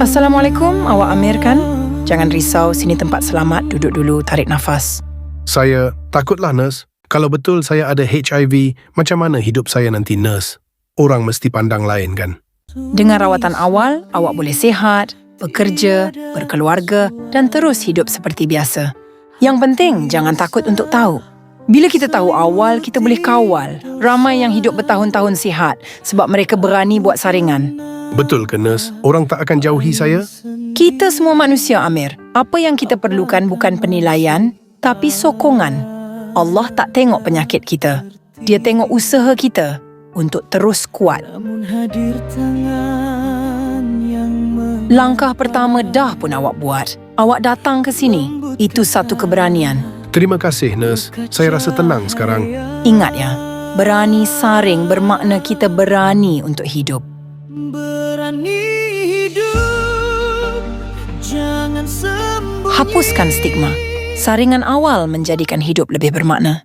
Assalamualaikum, awak Amir kan? Jangan risau, sini tempat selamat. Duduk dulu, tarik nafas. Saya takutlah nurse. Kalau betul saya ada HIV, macam mana hidup saya nanti nurse? Orang mesti pandang lain kan? Dengan rawatan awal, awak boleh sihat, bekerja, berkeluarga dan terus hidup seperti biasa. Yang penting, jangan takut untuk tahu. Bila kita tahu awal, kita boleh kawal. Ramai yang hidup bertahun-tahun sihat sebab mereka berani buat saringan. Betul ke nurse? Orang tak akan jauhi saya? Kita semua manusia, Amir. Apa yang kita perlukan bukan penilaian, tapi sokongan. Allah tak tengok penyakit kita. Dia tengok usaha kita untuk terus kuat. Langkah pertama dah pun awak buat. Awak datang ke sini. Itu satu keberanian. Terima kasih nurse. Saya rasa tenang sekarang. Ingat ya, berani saring bermakna kita berani untuk hidup. Berani hidup Jangan Hapuskan stigma. Saringan awal menjadikan hidup lebih bermakna.